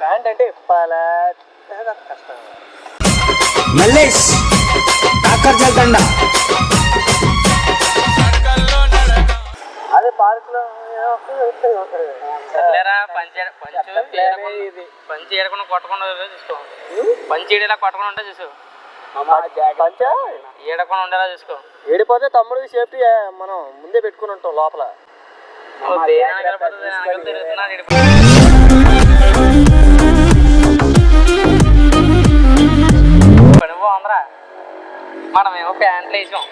Pant అంటే ఇప్పాలా కష్టం. మల్లేష్ అదే పార్క్లో పంచి ఏడకుండా కొట్టకుండా చూసుకో. పంచి ఏడేలా కొట్టకుండా ఉంటే చూసు పంచ ఏడకుండా ఉండేలా చూసుకో. ఏడిపోతే తమ్ముడికి సేఫ్టీ మనం ముందే పెట్టుకుని ఉంటాం లోపల. మనం ఏమో ప్యాంట్లు వేసాం.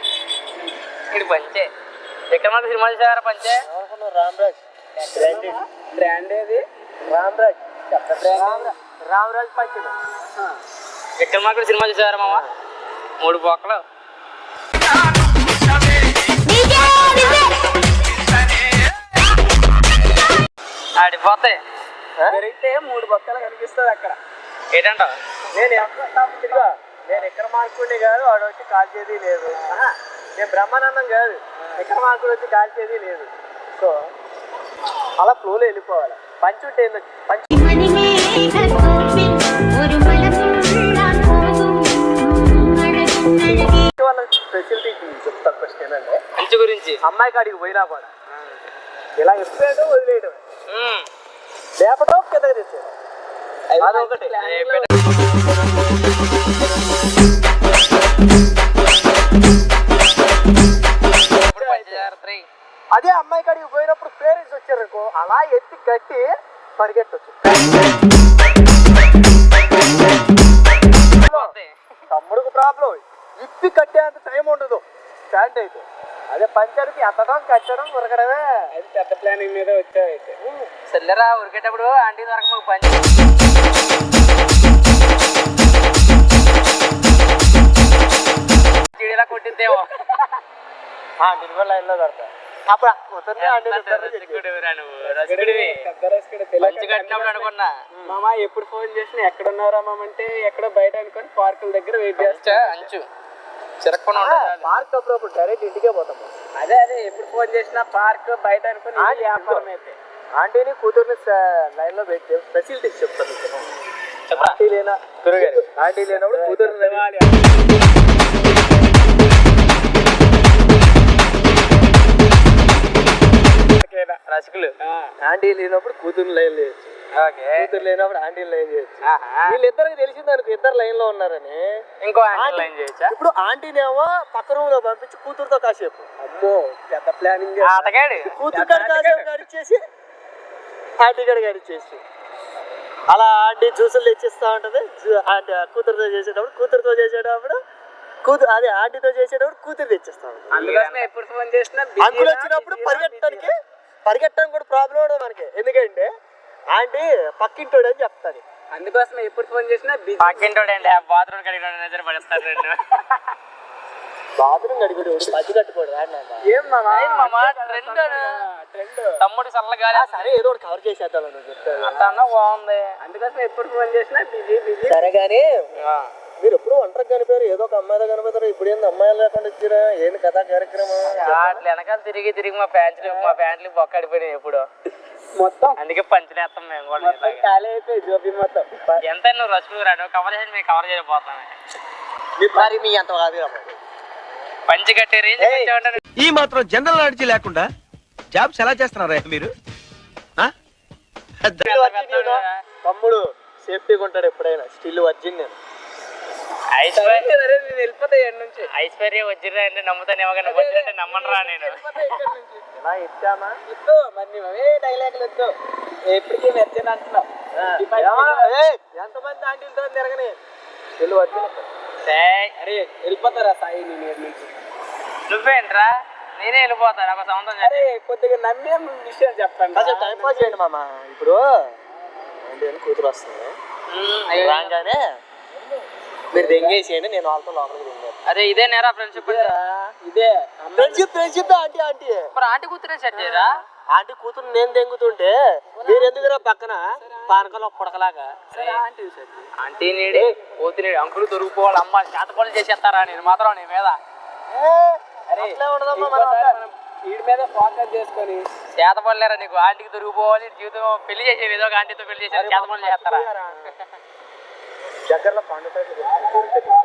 ఇది పంచే. ఎక్కడ మన సినిమా చూసారా పంచే? రామ్రాజ్. బ్రాండ్ ఏది రామ్రాజ్. రామ్రాజ్ ఎక్కడ మాకు సినిమా చూసారా మామ? మూడు బొక్కలు. ఆడిపోతాయి. పెరిగితే మూడు బొక్కలు కనిపిస్తుంది అక్కడ. ఏంటంటావు? నేను నేను విక్రమార్కుడిని కాదు వాడు వచ్చి కాల్చేది లేదు. నేను బ్రహ్మానందం కాదు విక్రమార్కుడు వచ్చి కాల్చేది లేదు. సో అలా ఫ్లోలో వెళ్ళిపోవాలి. పంచుంటే ఉంటే ఫెసిలిటీ ఏంటంటే మంచి గురించి? అమ్మాయి కాడికి పోయినా కూడా ఇలా ఇస్తాడు వదిలేయడం లేపడం కదా తెచ్చాడు అదే అమ్మాయి కాడికి పోయినప్పుడు పేరెంట్స్ వచ్చారనుకో అలా ఎత్తి కట్టి పరిగెట్టు స్టాండ్ అయితే. అదే పంచర్కి ఎత్తడం కట్టడం ఉరకడమే. అది పెద్ద ప్లానింగ్ మీద వచ్చాయితే సర్లేరా ఉరికేటప్పుడు ఆంటీ దొరక మాకు పంచి చీడీలా కొట్టిద్దేమో. డిలివరీ లైన్లో కడతా. అప్పుడు ఆంటీ కట్టినప్పుడు అనుకున్నా. మామ ఎప్పుడు ఫోన్ చేసినా ఎక్కడ ఉన్నారా మామ అంటే ఎక్కడో బయట అనుకొని పార్కుల దగ్గర వెయిట్ పంచ అంచు. చిరక్కుండా ఉంటే చాలు. పార్క్ అప్పుడప్పుడు డైరెక్ట్ ఇంటికే పోతాం అదే అదే ఎప్పుడు ఫోన్ చేసినా పార్క్ బయట అనుకుని వ్యాపారం అయితే ఆంటీని కూతుర్ని లైన్లో పెట్టి ఫెసిలిటీస్ చెప్తాను ఆంటీ లేనా? ఆంటీ లేనప్పుడు కూతురు రసికులు. ఆంటీ లేనప్పుడు కూతురు లైన్ చేయొచ్చు ఓకే కూతురు లేనప్పుడు ఆంటీ లైన్ చేయొచ్చు. ఆహా. వీళ్ళిద్దరికి తెలిసింది అనుకో ఇద్దరు లైన్లో ఉన్నారని. ఇంకో యాంగిల్ లైన్ చేయొచ్చా? ఇప్పుడు ఆంటీనేమో పక్క రూమ్లో పంపించి కూతురుతో కాసేపు. అమ్మో పెద్ద ప్లానింగ్ కూతురు కాసేపు గడిచేసి ఆంటీ కాడ గడిచేసి. అలా ఆంటీ జ్యూసులు తెచ్చిస్తా ఉంటది. ఆంటీ కూతురుతో చేసేటప్పుడు కూతురుతో చేసేటప్పుడు కూతురు అదే ఆంటీతో చేసేటప్పుడు కూతురు తెచ్చిస్తా అంకుల్ వచ్చినప్పుడు పరిగెట్టడానికి పరిగెట్టడానికి కూడా ప్రాబ్లం ఉండదు మనకి. ఎందుకంటే ఆంటీ పక్కింటోడు అని చెప్తాను అందుకోసమే ఎప్పుడు ఫోన్ చేసినా పక్కింటోడు అండి బాత్రూమ్ కడిగిన నిద్ర పడేస్తారు రెండు బాత్రూమ్ గడిగడు మధ్య కట్టుకోడు ఏం ఏం మామ? ట్రెండ్ తమ్ముడు చల్లగాలి సరే ఏదో ఒకటి కవర్ చేసేద్దాం నువ్వు చెప్తాను అంత అన్నా బాగుంది. అందుకోసం ఎప్పుడు ఫోన్ చేసినా బిజీ బిజీ సరే కానీ మీరు ఎప్పుడు ఒంటరికి కనిపారు ఏదో ఒక అమ్మాయితో కనిపోతారు ఇప్పుడు ఏంది అమ్మాయిలు లేకుండా వచ్చారా ఏంది కథా కార్యక్రమం? అట్లా వెనకాల తిరిగి తిరిగి మా ప్యాంట్లు మా ప్యాంట్లు బొక్కడిపోయినాయి ఎప్పుడు. మొత్తం. అందుకే పంచలేస్తాం మేము కూడా ఇలాగే. ఖాళీ అయిపోయి జోబీ మొత్తం. ఎంత నువ్వు రసులు రాడు. కవర్ చేసి మేము కవర్ చేయకపోతాం మరి మీ అంత కాదు పంచి కట్టే రేంజ్ ఈ మాత్రం జనరల్ నాలెడ్జ్ లేకుండా జాబ్స్ ఎలా చేస్తున్నారా మీరు? ఆ? తమ్ముడు సేఫ్టీగా ఉంటాడు ఎప్పుడైనా. స్టిల్ వర్జిన్ నేను ఐశ్వర్య వచ్చిర్రా అంటే నమ్ముతానేమో కానీ వచ్చినట్టే నమ్మనరా నేను. ఇలా ఇచ్చామా? ఇద్దు మరి నువ్వు అవే డైలాగులు ఇద్దు. ఎప్పటికీ మెర్చని అంటున్నావు. ఎంతమంది ఆంటీలతో తిరగని. వీళ్ళు వచ్చిన అరే వెళ్ళిపోతారా సాయి నుంచి? నువ్వేంట్రా? నేనే వెళ్ళిపోతాను ఒక సంవత్సరం అరే కొద్దిగా నమ్మే విషయం చెప్పండి కొంచెం టైం పాస్ చేయండి మామ ఇప్పుడు. కూతురు వస్తుంది? రాగానే? మీరు దెంగేసేయండి నేను వాళ్ళతో లోపలికి దెంగాను అరే ఇదే నేరా ఫ్రెండ్షిప్ ఇదే. Friendship friendship aunty aunty. మరి ఆంటీ కూతురే సెట్ చేయరా? ఆంటీ కూతురు నేను దెంగుతుంటే మీరు ఎందుకురా పక్కన పానకంలో పుడకలాగా ఆంటీ నీడే నీడు అంకులు దొరికిపోవాలి అమ్మ చేతకోళ్ళు చేసేస్తారా నేను మాత్రం నీ మీద? అట్లే ఉండదమ్మా మనం వీడి మీద ఫోకస్ చేసుకొని చేతపడలేరా నీకు? ఆంటీకి దొరికిపోవాలి జీవితం పెళ్ళి చేసేది ఏదో ఒక ఆంటీతో పెళ్ళి చేసేది చేతపడలు చేస్తారా? जागरला पांडवसाहेब